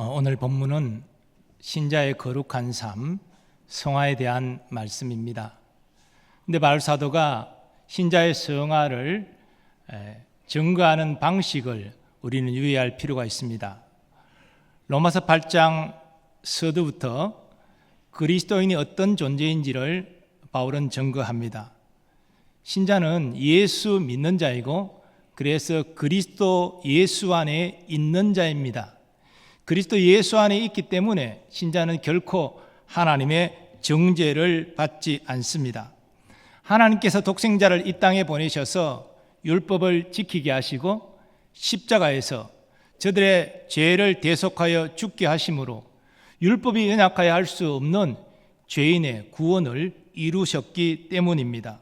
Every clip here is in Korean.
어, 오늘 본문은 신자의 거룩한 삶, 성화에 대한 말씀입니다. 근데 바울 사도가 신자의 성화를 에, 증거하는 방식을 우리는 유의할 필요가 있습니다. 로마서 8장 서두부터 그리스도인이 어떤 존재인지를 바울은 증거합니다. 신자는 예수 믿는 자이고 그래서 그리스도 예수 안에 있는 자입니다. 그리스도 예수 안에 있기 때문에 신자는 결코 하나님의 정죄를 받지 않습니다. 하나님께서 독생자를 이 땅에 보내셔서 율법을 지키게 하시고 십자가에서 저들의 죄를 대속하여 죽게 하심으로 율법이 연약하여 할 수 없는 죄인의 구원을 이루셨기 때문입니다.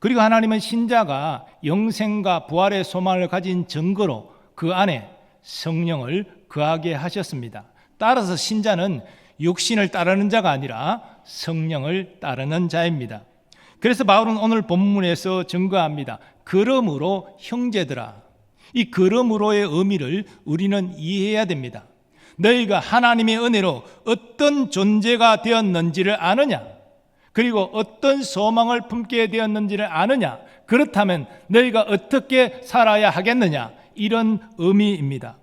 그리고 하나님은 신자가 영생과 부활의 소망을 가진 증거로 그 안에 성령을 거하게 하셨습니다. 따라서 신자는 육신을 따르는 자가 아니라 성령을 따르는 자입니다. 그래서 바울은 오늘 본문에서 증거합니다. 그러므로 형제들아, 이 그러므로의 의미를 우리는 이해해야 됩니다. 너희가 하나님의 은혜로 어떤 존재가 되었는지를 아느냐? 그리고 어떤 소망을 품게 되었는지를 아느냐? 그렇다면 너희가 어떻게 살아야 하겠느냐? 이런 의미입니다.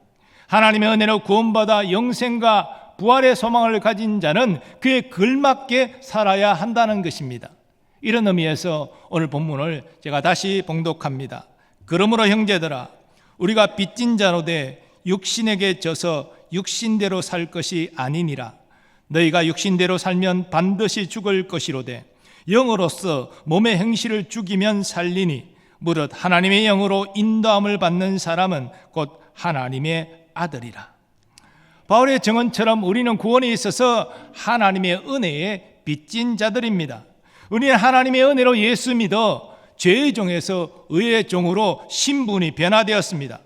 하나님의 은혜로 구원받아 영생과 부활의 소망을 가진 자는 그에 걸맞게 살아야 한다는 것입니다. 이런 의미에서 오늘 본문을 제가 다시 봉독합니다. 그러므로 형제들아, 우리가 빚진 자로 돼 육신에게 져서 육신대로 살 것이 아니니라. 너희가 육신대로 살면 반드시 죽을 것이로되 영으로서 몸의 행실을 죽이면 살리니 무릇 하나님의 영으로 인도함을 받는 사람은 곧 하나님의 아들이라. 바울의 정언처럼 우리는 구원에 있어서 하나님의 은혜에 빚진 자들입니다. 우리는 하나님의 은혜로 예수 믿어 죄의 종에서 의의 종으로 신분이 변화되었습니다.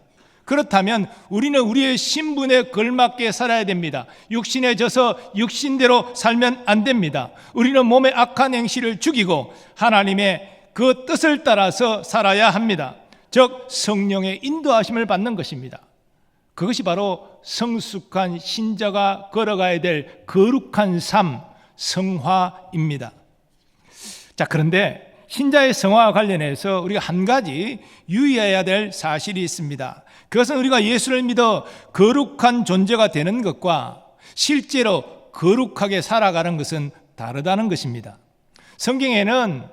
그렇다면 우리는 우리의 신분에 걸맞게 살아야 됩니다. 육신에 져서 육신대로 살면 안 됩니다. 우리는 몸의 악한 행실을 죽이고 하나님의 그 뜻을 따라서 살아야 합니다. 즉 성령의 인도하심을 받는 것입니다. 그것이 바로 성숙한 신자가 걸어가야 될 거룩한 삶, 성화입니다. 자, 그런데 신자의 성화와 관련해서 우리가 한 가지 유의해야 될 사실이 있습니다. 그것은 우리가 예수를 믿어 거룩한 존재가 되는 것과 실제로 거룩하게 살아가는 것은 다르다는 것입니다. 성경에는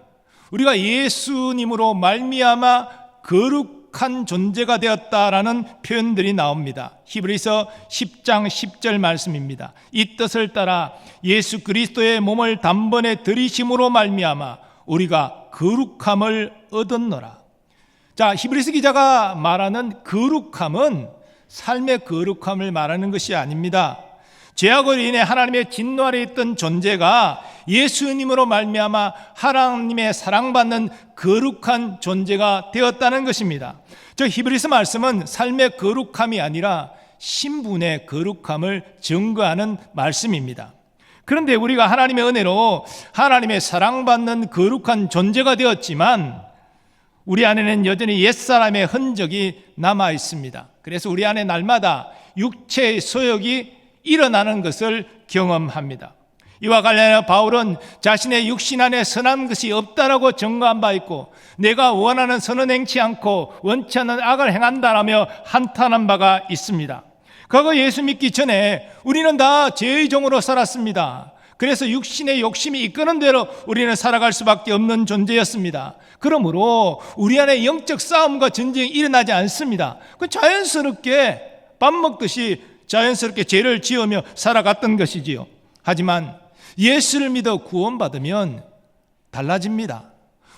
우리가 예수님으로 말미암아 거룩 한 존재가 되었다라는 표현들이 나옵니다. 히브리서 10장 10절 말씀입니다. 이 뜻을 따라 예수 그리스도의 몸을 단번에 들이심으로 말미암아 우리가 거룩함을 얻었노라. 자, 히브리스 기자가 말하는 거룩함은 삶의 거룩함을 말하는 것이 아닙니다. 죄악으로 인해 하나님의 진노 아래 있던 존재가 예수님으로 말미암아 하나님의 사랑받는 거룩한 존재가 되었다는 것입니다. 저 히브리스 말씀은 삶의 거룩함이 아니라 신분의 거룩함을 증거하는 말씀입니다. 그런데 우리가 하나님의 은혜로 하나님의 사랑받는 거룩한 존재가 되었지만 우리 안에는 여전히 옛사람의 흔적이 남아 있습니다. 그래서 우리 안에 날마다 육체의 소욕이 일어나는 것을 경험합니다. 이와 관련해 바울은 자신의 육신 안에 선한 것이 없다라고 증거한 바 있고 내가 원하는 선은 행치 않고 원치 않는 악을 행한다라며 한탄한 바가 있습니다. 과거 예수 믿기 전에 우리는 다 죄의 종으로 살았습니다. 그래서 육신의 욕심이 이끄는 대로 우리는 살아갈 수밖에 없는 존재였습니다. 그러므로 우리 안에 영적 싸움과 전쟁이 일어나지 않습니다. 그 자연스럽게 밥 먹듯이 자연스럽게 죄를 지으며 살아갔던 것이지요. 하지만 예수를 믿어 구원받으면 달라집니다.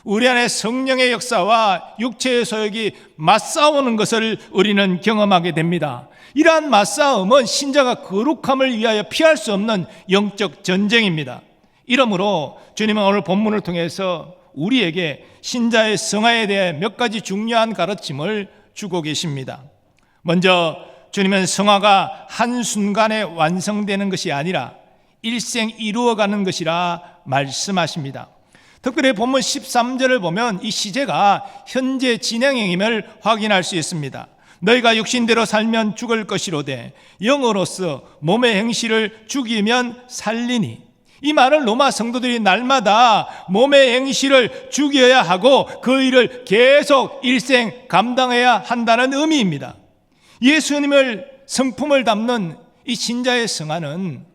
우리 안에 성령의 역사와 육체의 소욕이 맞싸우는 것을 우리는 경험하게 됩니다. 이러한 맞싸움은 신자가 거룩함을 위하여 피할 수 없는 영적 전쟁입니다. 이러므로 주님은 오늘 본문을 통해서 우리에게 신자의 성화에 대해 몇 가지 중요한 가르침을 주고 계십니다. 먼저 주님은 성화가 한순간에 완성되는 것이 아니라 일생 이루어가는 것이라 말씀하십니다. 특별히 본문 13절을 보면 이 시제가 현재 진행형임을 확인할 수 있습니다. 너희가 육신대로 살면 죽을 것이로되 영으로서 몸의 행실을 죽이면 살리니 이 말은 로마 성도들이 날마다 몸의 행실을 죽여야 하고 그 일을 계속 일생 감당해야 한다는 의미입니다. 예수님을 성품을 담는 이 신자의 성화는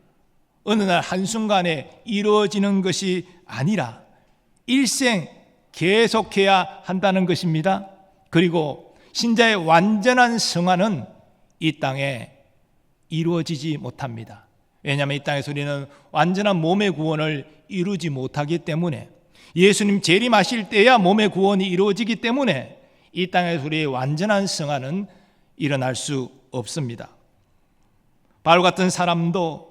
어느 날 한순간에 이루어지는 것이 아니라 일생 계속해야 한다는 것입니다. 그리고 신자의 완전한 성화는 이 땅에 이루어지지 못합니다. 왜냐하면 이 땅에서 우리는 완전한 몸의 구원을 이루지 못하기 때문에 예수님 재림하실 때야 몸의 구원이 이루어지기 때문에 이 땅에서 우리의 완전한 성화는 일어날 수 없습니다. 바울 같은 사람도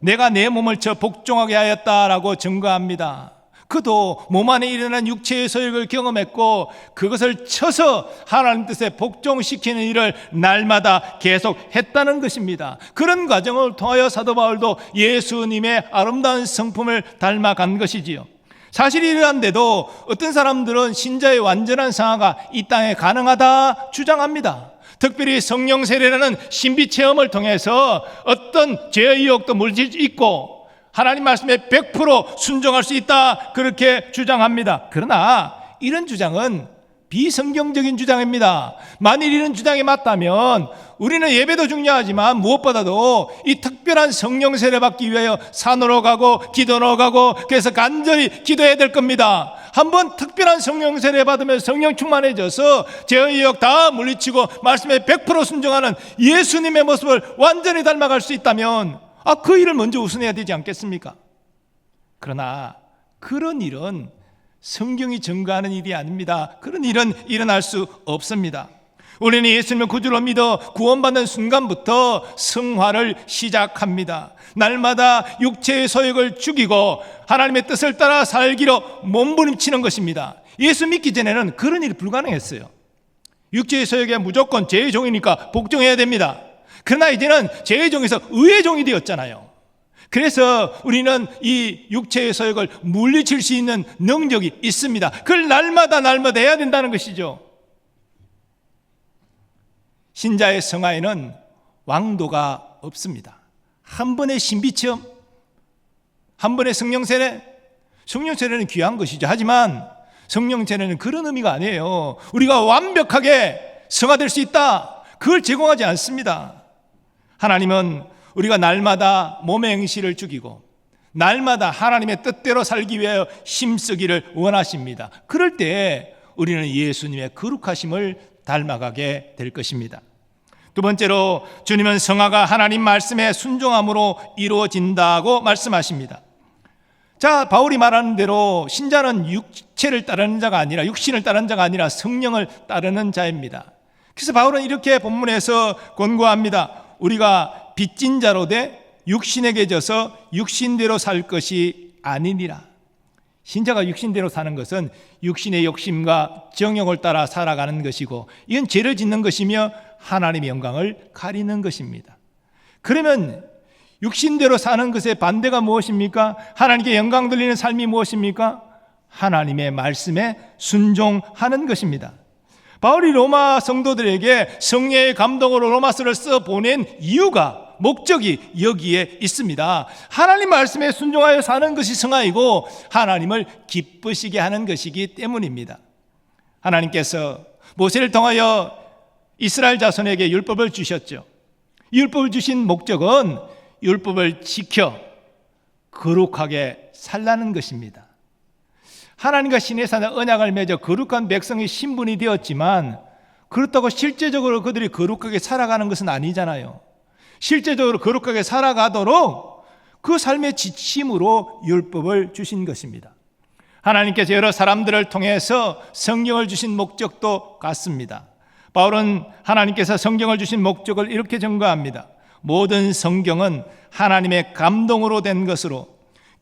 내가 내 몸을 저 복종하게 하였다라고 증거합니다. 그도 몸 안에 일어난 육체의 소욕을 경험했고 그것을 쳐서 하나님 뜻에 복종시키는 일을 날마다 계속 했다는 것입니다. 그런 과정을 통하여 사도 바울도 예수님의 아름다운 성품을 닮아간 것이지요. 사실 이러한데도 어떤 사람들은 신자의 완전한 상하가 이 땅에 가능하다 주장합니다. 특별히 성령 세례라는 신비 체험을 통해서 어떤 죄의 유혹도 물질 수 있고 하나님 말씀에 100% 순종할 수 있다 그렇게 주장합니다. 그러나 이런 주장은 비성경적인 주장입니다. 만일 이런 주장이 맞다면 우리는 예배도 중요하지만 무엇보다도 이 특별한 성령 세례 받기 위하여 산으로 가고 기도로 가고 그래서 간절히 기도해야 될 겁니다. 한번 특별한 성령 세례 받으면 성령 충만해져서 죄의 유혹 다 물리치고 말씀에 100% 순종하는 예수님의 모습을 완전히 닮아갈 수 있다면 아, 그 일을 먼저 우선해야 되지 않겠습니까? 그러나 그런 일은 성경이 증거하는 일이 아닙니다. 그런 일은 일어날 수 없습니다. 우리는 예수님을 구주로 믿어 구원받는 순간부터 성화를 시작합니다. 날마다 육체의 소욕을 죽이고 하나님의 뜻을 따라 살기로 몸부림치는 것입니다. 예수 믿기 전에는 그런 일이 불가능했어요. 육체의 소욕에 무조건 죄의 종이니까 복종해야 됩니다. 그러나 이제는 죄의 종에서 의의 종이 되었잖아요. 그래서 우리는 이 육체의 소욕을 물리칠 수 있는 능력이 있습니다. 그걸 날마다 날마다 해야 된다는 것이죠. 신자의 성화에는 왕도가 없습니다. 한 번의 신비 체험, 한 번의 성령 세례, 성령 세례는 귀한 것이죠. 하지만 성령 세례는 그런 의미가 아니에요. 우리가 완벽하게 성화될 수 있다. 그걸 제공하지 않습니다. 하나님은 우리가 날마다 몸의 행실을 죽이고 날마다 하나님의 뜻대로 살기 위하여 힘쓰기를 원하십니다. 그럴 때 우리는 예수님의 거룩하심을 닮아가게 될 것입니다. 두 번째로 주님은 성화가 하나님 말씀에 순종함으로 이루어진다고 말씀하십니다. 자, 바울이 말하는 대로 신자는 육체를 따르는 자가 아니라 육신을 따르는 자가 아니라 성령을 따르는 자입니다. 그래서 바울은 이렇게 본문에서 권고합니다. 우리가 빚진 자로 돼 육신에게 져서 육신대로 살 것이 아니니라. 신자가 육신대로 사는 것은 육신의 욕심과 정욕을 따라 살아가는 것이고 이건 죄를 짓는 것이며 하나님의 영광을 가리는 것입니다. 그러면 육신대로 사는 것의 반대가 무엇입니까? 하나님께 영광 돌리는 삶이 무엇입니까? 하나님의 말씀에 순종하는 것입니다. 바울이 로마 성도들에게 성령의 감동으로 로마서를 써 보낸 이유가 목적이 여기에 있습니다. 하나님 말씀에 순종하여 사는 것이 성화이고 하나님을 기쁘시게 하는 것이기 때문입니다. 하나님께서 모세를 통하여 이스라엘 자손에게 율법을 주셨죠. 율법을 주신 목적은 율법을 지켜 거룩하게 살라는 것입니다. 하나님과 신의 산에 언약을 맺어 거룩한 백성의 신분이 되었지만 그렇다고 실제적으로 그들이 거룩하게 살아가는 것은 아니잖아요. 실제적으로 거룩하게 살아가도록 그 삶의 지침으로 율법을 주신 것입니다. 하나님께서 여러 사람들을 통해서 성경을 주신 목적도 같습니다. 바울은 하나님께서 성경을 주신 목적을 이렇게 증거합니다. 모든 성경은 하나님의 감동으로 된 것으로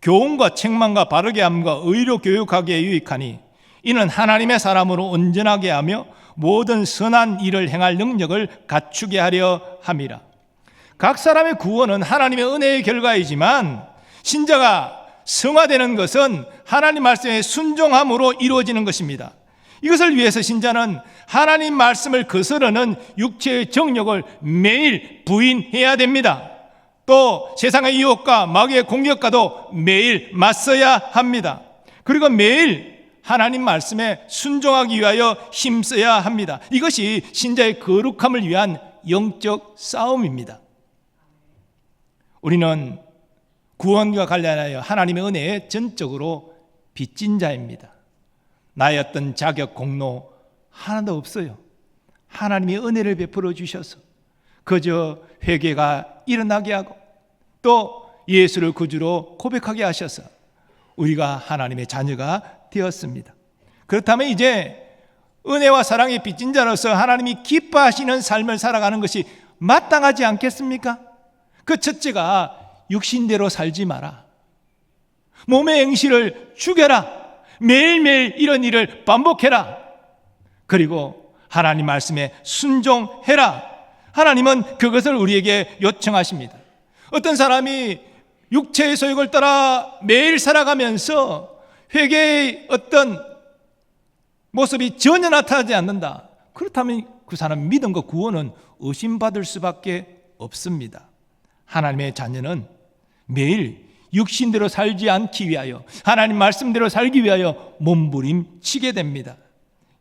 교훈과 책망과 바르게 함과 의로 교육하기에 유익하니 이는 하나님의 사람으로 온전하게 하며 모든 선한 일을 행할 능력을 갖추게 하려 함이라. 각 사람의 구원은 하나님의 은혜의 결과이지만 신자가 성화되는 것은 하나님 말씀에 순종함으로 이루어지는 것입니다. 이것을 위해서 신자는 하나님 말씀을 거스르는 육체의 정욕을 매일 부인해야 됩니다. 또 세상의 유혹과 마귀의 공격과도 매일 맞서야 합니다. 그리고 매일 하나님 말씀에 순종하기 위하여 힘써야 합니다. 이것이 신자의 거룩함을 위한 영적 싸움입니다. 우리는 구원과 관련하여 하나님의 은혜에 전적으로 빚진 자입니다. 나의 어떤 자격 공로 하나도 없어요. 하나님이 은혜를 베풀어 주셔서 그저 회개가 일어나게 하고 또 예수를 구주로 고백하게 하셔서 우리가 하나님의 자녀가 되었습니다. 그렇다면 이제 은혜와 사랑의 빚진 자로서 하나님이 기뻐하시는 삶을 살아가는 것이 마땅하지 않겠습니까? 그 첫째가 육신대로 살지 마라. 몸의 행실을 죽여라. 매일매일 이런 일을 반복해라. 그리고 하나님 말씀에 순종해라. 하나님은 그것을 우리에게 요청하십니다. 어떤 사람이 육체의 소욕을 따라 매일 살아가면서 회개의 어떤 모습이 전혀 나타나지 않는다. 그렇다면 그 사람 믿음과 구원은 의심받을 수밖에 없습니다. 하나님의 자녀는 매일 육신대로 살지 않기 위하여 하나님 말씀대로 살기 위하여 몸부림치게 됩니다.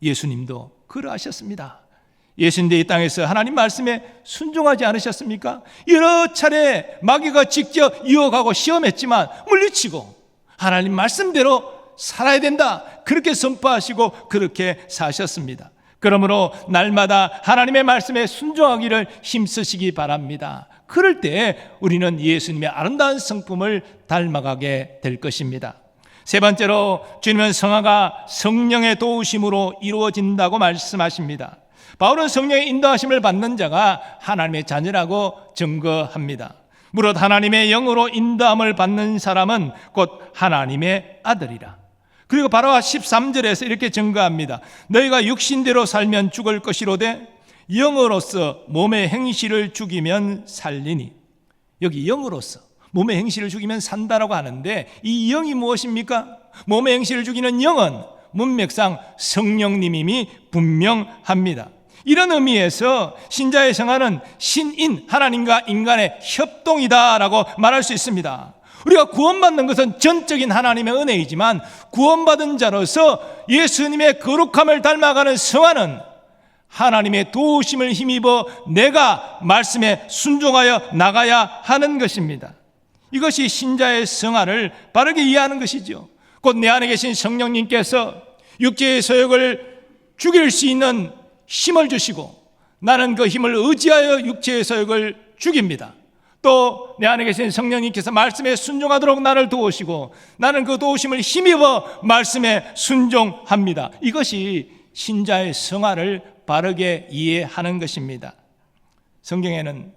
예수님도 그러하셨습니다. 예수님도 이 땅에서 하나님 말씀에 순종하지 않으셨습니까? 여러 차례 마귀가 직접 유혹하고 시험했지만 물리치고 하나님 말씀대로 살아야 된다. 그렇게 선포하시고 그렇게 사셨습니다. 그러므로 날마다 하나님의 말씀에 순종하기를 힘쓰시기 바랍니다. 그럴 때 우리는 예수님의 아름다운 성품을 닮아가게 될 것입니다. 세 번째로 주님은 성화가 성령의 도우심으로 이루어진다고 말씀하십니다. 바울은 성령의 인도하심을 받는 자가 하나님의 자녀라고 증거합니다. 무릇 하나님의 영으로 인도함을 받는 사람은 곧 하나님의 아들이라. 그리고 바로 13절에서 이렇게 증거합니다. 너희가 육신대로 살면 죽을 것이로되 영으로서 몸의 행실을 죽이면 살리니. 여기 영으로서 몸의 행실을 죽이면 산다라고 하는데 이 영이 무엇입니까? 몸의 행실을 죽이는 영은 문맥상 성령님임이 분명합니다. 이런 의미에서 신자의 성화는 신인 하나님과 인간의 협동이다라고 말할 수 있습니다. 우리가 구원받는 것은 전적인 하나님의 은혜이지만 구원받은 자로서 예수님의 거룩함을 닮아가는 성화는 하나님의 도우심을 힘입어 내가 말씀에 순종하여 나가야 하는 것입니다. 이것이 신자의 성화를 바르게 이해하는 것이죠. 곧 내 안에 계신 성령님께서 육체의 소욕을 죽일 수 있는 힘을 주시고 나는 그 힘을 의지하여 육체의 소욕을 죽입니다. 또 내 안에 계신 성령님께서 말씀에 순종하도록 나를 도우시고 나는 그 도우심을 힘입어 말씀에 순종합니다. 이것이 신자의 성화를 바르게 이해하는 것입니다. 성경에는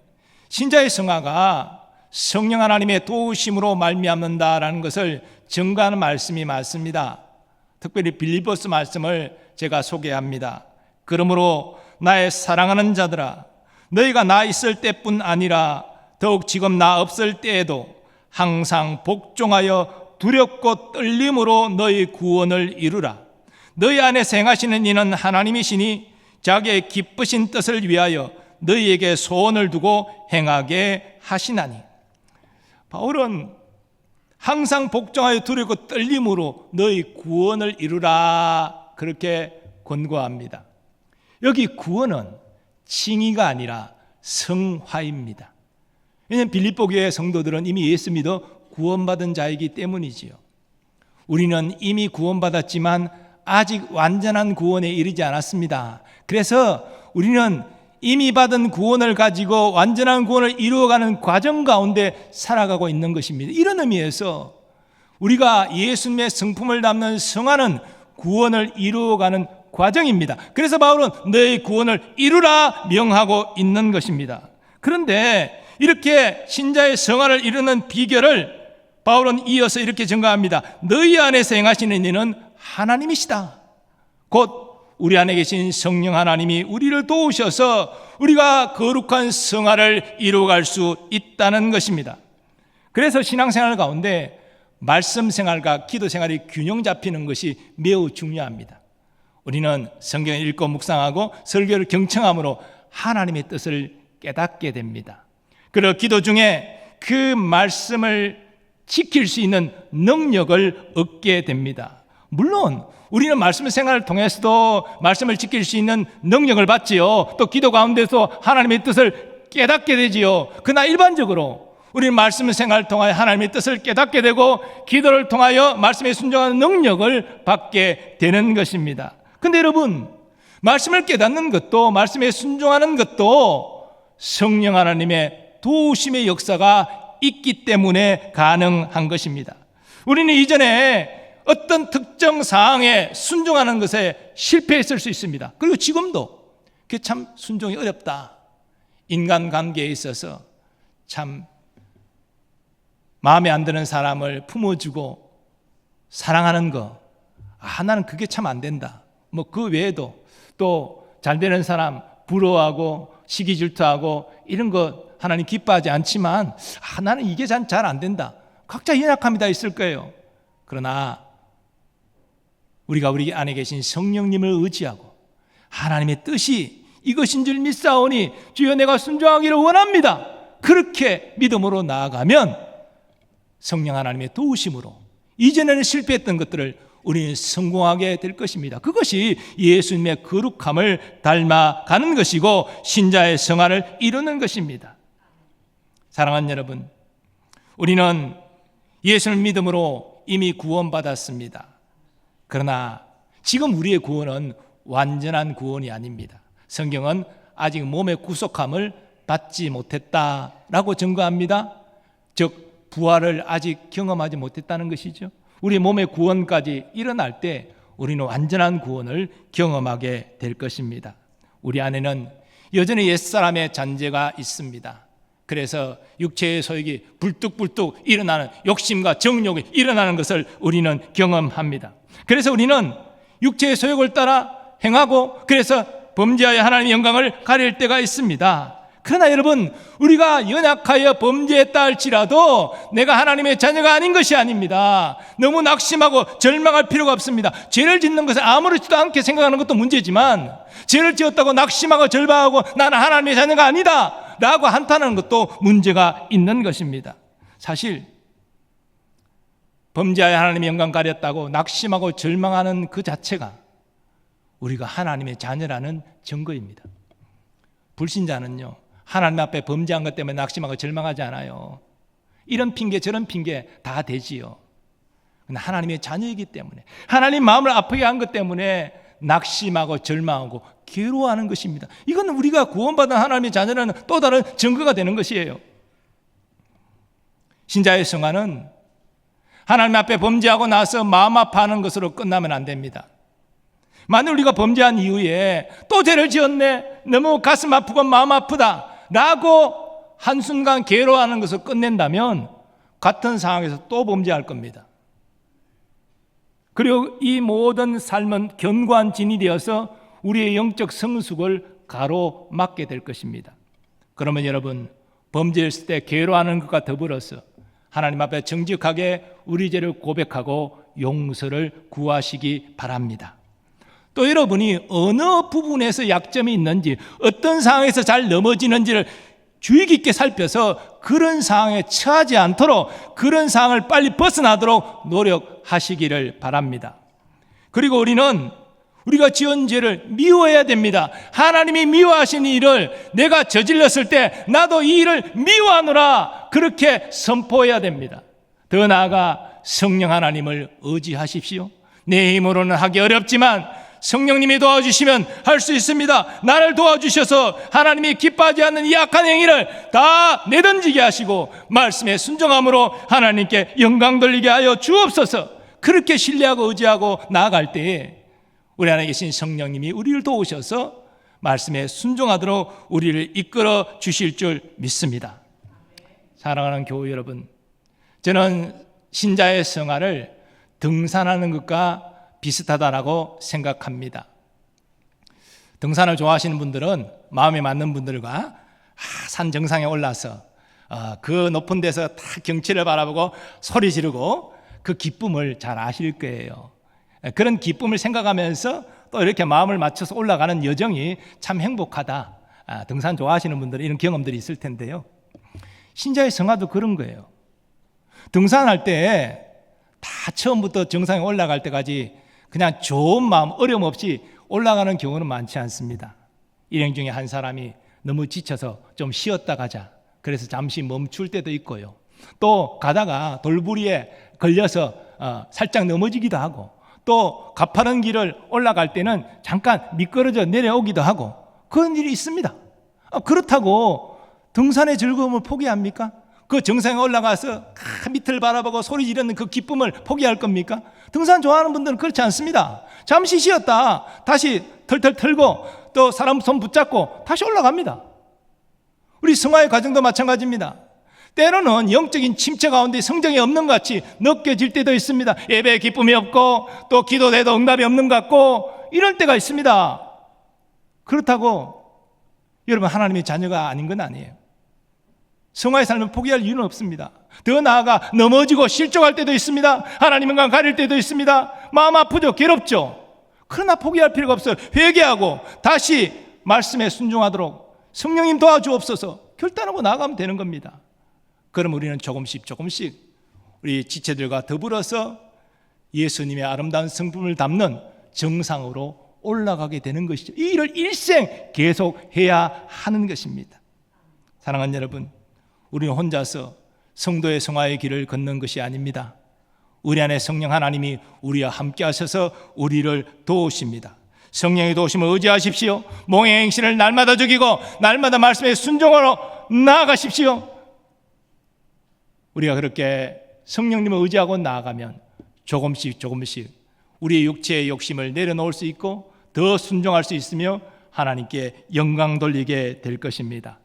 신자의 성화가 성령 하나님의 도우심으로 말미암는다라는 것을 증거하는 말씀이 많습니다. 특별히 빌리버스 말씀을 제가 소개합니다. 그러므로 나의 사랑하는 자들아 너희가 나 있을 때뿐 아니라 더욱 지금 나 없을 때에도 항상 복종하여 두렵고 떨림으로 너희 구원을 이루라. 너희 안에 생하시는 이는 하나님이시니 자기의 기쁘신 뜻을 위하여 너희에게 소원을 두고 행하게 하시나니. 바울은 항상 복종하여 두렵고 떨림으로 너희 구원을 이루라. 그렇게 권고합니다. 여기 구원은 칭의가 아니라 성화입니다. 왜냐하면 빌립보 교회 성도들은 이미 예수 믿어 구원받은 자이기 때문이지요. 우리는 이미 구원받았지만 아직 완전한 구원에 이르지 않았습니다. 그래서 우리는 이미 받은 구원을 가지고 완전한 구원을 이루어가는 과정 가운데 살아가고 있는 것입니다. 이런 의미에서 우리가 예수님의 성품을 담는 성화는 구원을 이루어가는 과정입니다. 그래서 바울은 너의 구원을 이루라 명하고 있는 것입니다. 그런데 이렇게 신자의 성화를 이루는 비결을 바울은 이어서 이렇게 증가합니다. 너희 안에서 행하시는 이는 하나님이시다. 곧 우리 안에 계신 성령 하나님이 우리를 도우셔서 우리가 거룩한 성화를 이루어갈 수 있다는 것입니다. 그래서 신앙생활 가운데 말씀 생활과 기도 생활이 균형 잡히는 것이 매우 중요합니다. 우리는 성경을 읽고 묵상하고 설교를 경청함으로 하나님의 뜻을 깨닫게 됩니다. 그리고 기도 중에 그 말씀을 지킬 수 있는 능력을 얻게 됩니다. 물론 우리는 말씀 생활을 통해서도 말씀을 지킬 수 있는 능력을 받지요. 또 기도 가운데서 하나님의 뜻을 깨닫게 되지요. 그러나 일반적으로 우리는 말씀 생활을 통하여 하나님의 뜻을 깨닫게 되고 기도를 통하여 말씀에 순종하는 능력을 받게 되는 것입니다. 근데 여러분, 말씀을 깨닫는 것도 말씀에 순종하는 것도 성령 하나님의 도우심의 역사가 있기 때문에 가능한 것입니다. 우리는 이전에 어떤 특정 사항에 순종하는 것에 실패했을 수 있습니다. 그리고 지금도 그게 참 순종이 어렵다. 인간 관계에 있어서 참 마음에 안 드는 사람을 품어주고 사랑하는 거. 아, 나는 그게 참 안 된다. 뭐 그 외에도 또 잘 되는 사람 부러워하고 시기 질투하고 이런 거 하나님 기뻐하지 않지만 아, 나는 이게 잘 안 된다. 각자 연약함이 다 있을 거예요. 그러나 우리가 우리 안에 계신 성령님을 의지하고 하나님의 뜻이 이것인 줄 믿사오니 주여 내가 순종하기를 원합니다. 그렇게 믿음으로 나아가면 성령 하나님의 도우심으로 이전에는 실패했던 것들을 우리는 성공하게 될 것입니다. 그것이 예수님의 거룩함을 닮아가는 것이고 신자의 성화를 이루는 것입니다. 사랑하는 여러분, 우리는 예수를 믿음으로 이미 구원받았습니다. 그러나 지금 우리의 구원은 완전한 구원이 아닙니다. 성경은 아직 몸의 구속함을 받지 못했다라고 증거합니다. 즉 부활을 아직 경험하지 못했다는 것이죠. 우리 몸의 구원까지 일어날 때 우리는 완전한 구원을 경험하게 될 것입니다. 우리 안에는 여전히 옛사람의 잔재가 있습니다. 그래서 육체의 소욕이 불뚝불뚝 일어나는 욕심과 정욕이 일어나는 것을 우리는 경험합니다. 그래서 우리는 육체의 소욕을 따라 행하고 그래서 범죄하여 하나님의 영광을 가릴 때가 있습니다. 그러나 여러분, 우리가 연약하여 범죄했다 할지라도 내가 하나님의 자녀가 아닌 것이 아닙니다. 너무 낙심하고 절망할 필요가 없습니다. 죄를 짓는 것을 아무렇지도 않게 생각하는 것도 문제지만 죄를 지었다고 낙심하고 절망하고 나는 하나님의 자녀가 아니다 라고 한탄하는 것도 문제가 있는 것입니다. 사실 범죄하여 하나님의 영광 가렸다고 낙심하고 절망하는 그 자체가 우리가 하나님의 자녀라는 증거입니다. 불신자는요, 하나님 앞에 범죄한 것 때문에 낙심하고 절망하지 않아요. 이런 핑계 저런 핑계 다 되지요. 근데 하나님의 자녀이기 때문에 하나님 마음을 아프게 한 것 때문에 낙심하고 절망하고 괴로워하는 것입니다. 이건 우리가 구원받은 하나님의 자녀라는 또 다른 증거가 되는 것이에요. 신자의 성화는 하나님 앞에 범죄하고 나서 마음 아파하는 것으로 끝나면 안 됩니다. 만일 우리가 범죄한 이후에 또 죄를 지었네, 너무 가슴 아프고 마음 아프다, 라고 한순간 괴로워하는 것을 끝낸다면 같은 상황에서 또 범죄할 겁니다. 그리고 이 모든 삶은 견고한 진이 되어서 우리의 영적 성숙을 가로막게 될 것입니다. 그러면 여러분, 범죄했을 때 괴로워하는 것과 더불어서 하나님 앞에 정직하게 우리 죄를 고백하고 용서를 구하시기 바랍니다. 또 여러분이 어느 부분에서 약점이 있는지 어떤 상황에서 잘 넘어지는지를 주의 깊게 살펴서 그런 상황에 처하지 않도록 그런 상황을 빨리 벗어나도록 노력하시기를 바랍니다. 그리고 우리는 우리가 지은 죄를 미워해야 됩니다. 하나님이 미워하신 일을 내가 저질렀을 때 나도 이 일을 미워하노라 그렇게 선포해야 됩니다. 더 나아가 성령 하나님을 의지하십시오. 내 힘으로는 하기 어렵지만 성령님이 도와주시면 할 수 있습니다. 나를 도와주셔서 하나님이 기뻐하지 않는 이 악한 행위를 다 내던지게 하시고 말씀에 순종함으로 하나님께 영광 돌리게 하여 주옵소서. 그렇게 신뢰하고 의지하고 나아갈 때에 우리 안에 계신 성령님이 우리를 도우셔서 말씀에 순종하도록 우리를 이끌어 주실 줄 믿습니다. 사랑하는 교우 여러분, 저는 신자의 성화를 등산하는 것과 비슷하다라고 생각합니다. 등산을 좋아하시는 분들은 마음에 맞는 분들과 아, 산 정상에 올라서 어, 그 높은 데서 다 경치를 바라보고 소리 지르고 그 기쁨을 잘 아실 거예요. 그런 기쁨을 생각하면서 또또 이렇게 마음을 맞춰서 올라가는 여정이 참 행복하다. 아, 등산 좋아하시는 분들은 이런 경험들이 있을 텐데요. 신자의 성화도 그런 거예요. 등산할 때 다 처음부터 정상에 올라갈 때까지 그냥 좋은 마음, 어려움 없이 올라가는 경우는 많지 않습니다. 일행 중에 한 사람이 너무 지쳐서 좀 쉬었다 가자. 그래서 잠시 멈출 때도 있고요. 또 가다가 돌부리에 걸려서 어, 살짝 넘어지기도 하고 또 가파른 길을 올라갈 때는 잠깐 미끄러져 내려오기도 하고 그런 일이 있습니다. 어, 그렇다고 등산의 즐거움을 포기합니까? 그 정상에 올라가서 밑을 바라보고 소리 지르는 그 기쁨을 포기할 겁니까? 등산 좋아하는 분들은 그렇지 않습니다. 잠시 쉬었다 다시 털털 털고 또 사람 손 붙잡고 다시 올라갑니다. 우리 성화의 과정도 마찬가지입니다. 때로는 영적인 침체 가운데 성정이 없는 것 같이 느껴질 때도 있습니다. 예배에 기쁨이 없고 또 기도돼도 응답이 없는 것 같고 이럴 때가 있습니다. 그렇다고 여러분 하나님의 자녀가 아닌 건 아니에요. 성화의 삶을 포기할 이유는 없습니다. 더 나아가 넘어지고 실족할 때도 있습니다. 하나님과 가릴 때도 있습니다. 마음 아프죠. 괴롭죠. 그러나 포기할 필요가 없어요. 회개하고 다시 말씀에 순종하도록 성령님 도와주옵소서 결단하고 나가면 되는 겁니다. 그럼 우리는 조금씩 조금씩 우리 지체들과 더불어서 예수님의 아름다운 성품을 담는 정상으로 올라가게 되는 것이죠. 이 일을 일생 계속 해야 하는 것입니다. 사랑하는 여러분, 우리는 혼자서 성도의 성화의 길을 걷는 것이 아닙니다. 우리 안에 성령 하나님이 우리와 함께 하셔서 우리를 도우십니다. 성령의 도우심을 의지하십시오. 몽의 행실을 날마다 죽이고 날마다 말씀에 순종하러 나아가십시오. 우리가 그렇게 성령님을 의지하고 나아가면 조금씩 조금씩 우리의 육체의 욕심을 내려놓을 수 있고 더 순종할 수 있으며 하나님께 영광 돌리게 될 것입니다.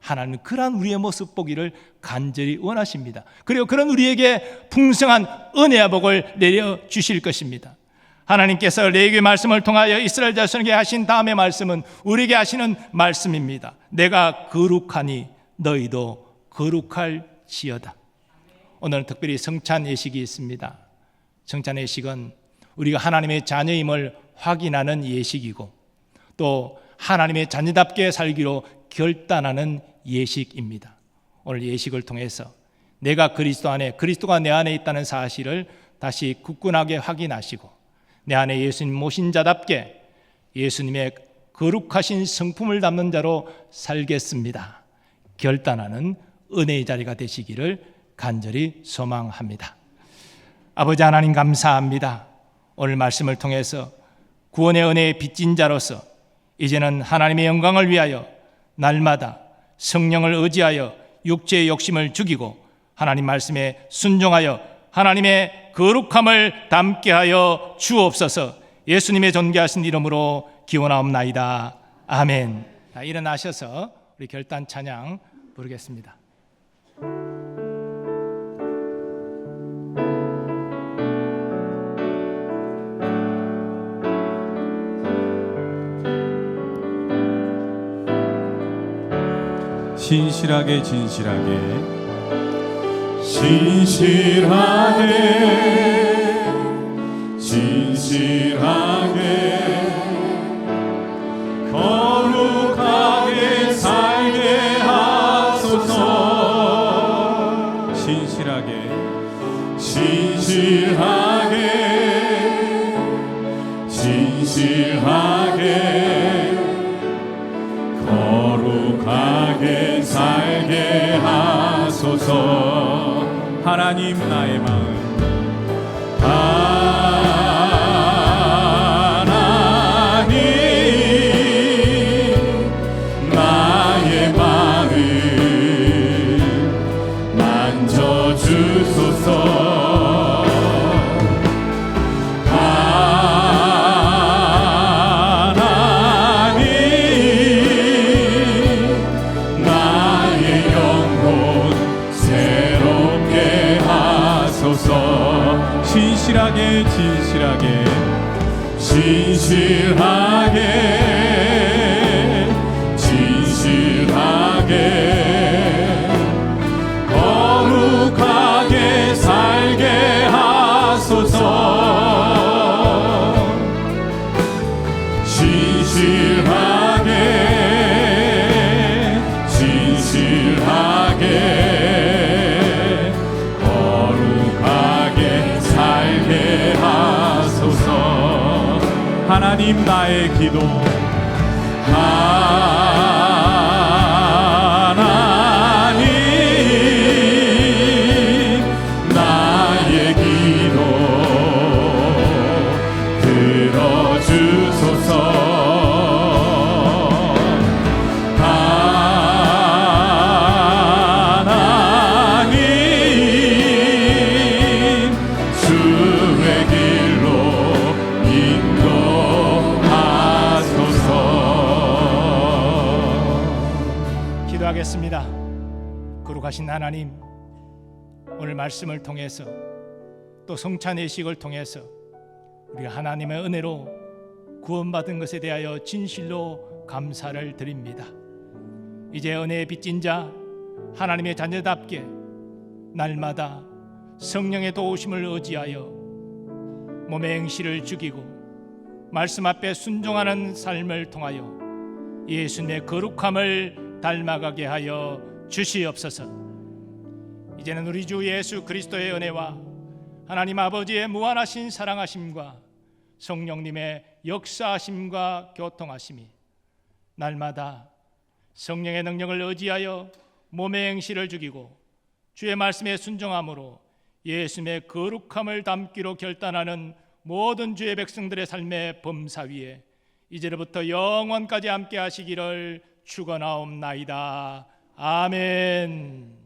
하나님은 그러한 우리의 모습 보기를 간절히 원하십니다. 그리고 그런 우리에게 풍성한 은혜와 복을 내려 주실 것입니다. 하나님께서 레위기 말씀을 통하여 이스라엘 자손에게 하신 다음의 말씀은 우리에게 하시는 말씀입니다. 내가 거룩하니 너희도 거룩할지어다. 오늘은 특별히 성찬 예식이 있습니다. 성찬 예식은 우리가 하나님의 자녀임을 확인하는 예식이고 또 하나님의 자녀답게 살기로 결단하는 예식입니다. 오늘 예식을 통해서 내가 그리스도 안에 그리스도가 내 안에 있다는 사실을 다시 굳건하게 확인하시고 내 안에 예수님 모신 자답게 예수님의 거룩하신 성품을 담는 자로 살겠습니다. 결단하는 은혜의 자리가 되시기를 간절히 소망합니다. 아버지 하나님 감사합니다. 오늘 말씀을 통해서 구원의 은혜의 빚진 자로서 이제는 하나님의 영광을 위하여 날마다 성령을 의지하여 육체의 욕심을 죽이고 하나님 말씀에 순종하여 하나님의 거룩함을 담게 하여 주옵소서 예수님의 존귀하신 이름으로 기원하옵나이다. 아멘. 자, 일어나셔서 우리 결단 찬양 부르겠습니다. 진실하게 진실하게. 진실하게 거룩하게 하소서. 하나님 나의 마음 하나님 나의 기도 기도하겠습니다. 거룩하신 하나님, 오늘 말씀을 통해서 또 성찬 예식을 통해서 우리 하나님의 은혜로 구원받은 것에 대하여 진실로 감사를 드립니다. 이제 은혜에 빚진 자 하나님의 자녀답게 날마다 성령의 도우심을 의지하여 몸의 행실을 죽이고 말씀 앞에 순종하는 삶을 통하여 예수님의 거룩함을 닮아가게 하여 주시옵소서. 이제는 우리 주 예수 그리스도의 은혜와 하나님 아버지의 무한하신 사랑하심과 성령님의 역사하심과 교통하심이 날마다 성령의 능력을 의지하여 몸의 행실을 죽이고 주의 말씀에 순종함으로 예수님의 거룩함을 담기로 결단하는 모든 주의 백성들의 삶의 범사 위에 이제로부터 영원까지 함께 하시기를 축원하옵나이다. 아멘.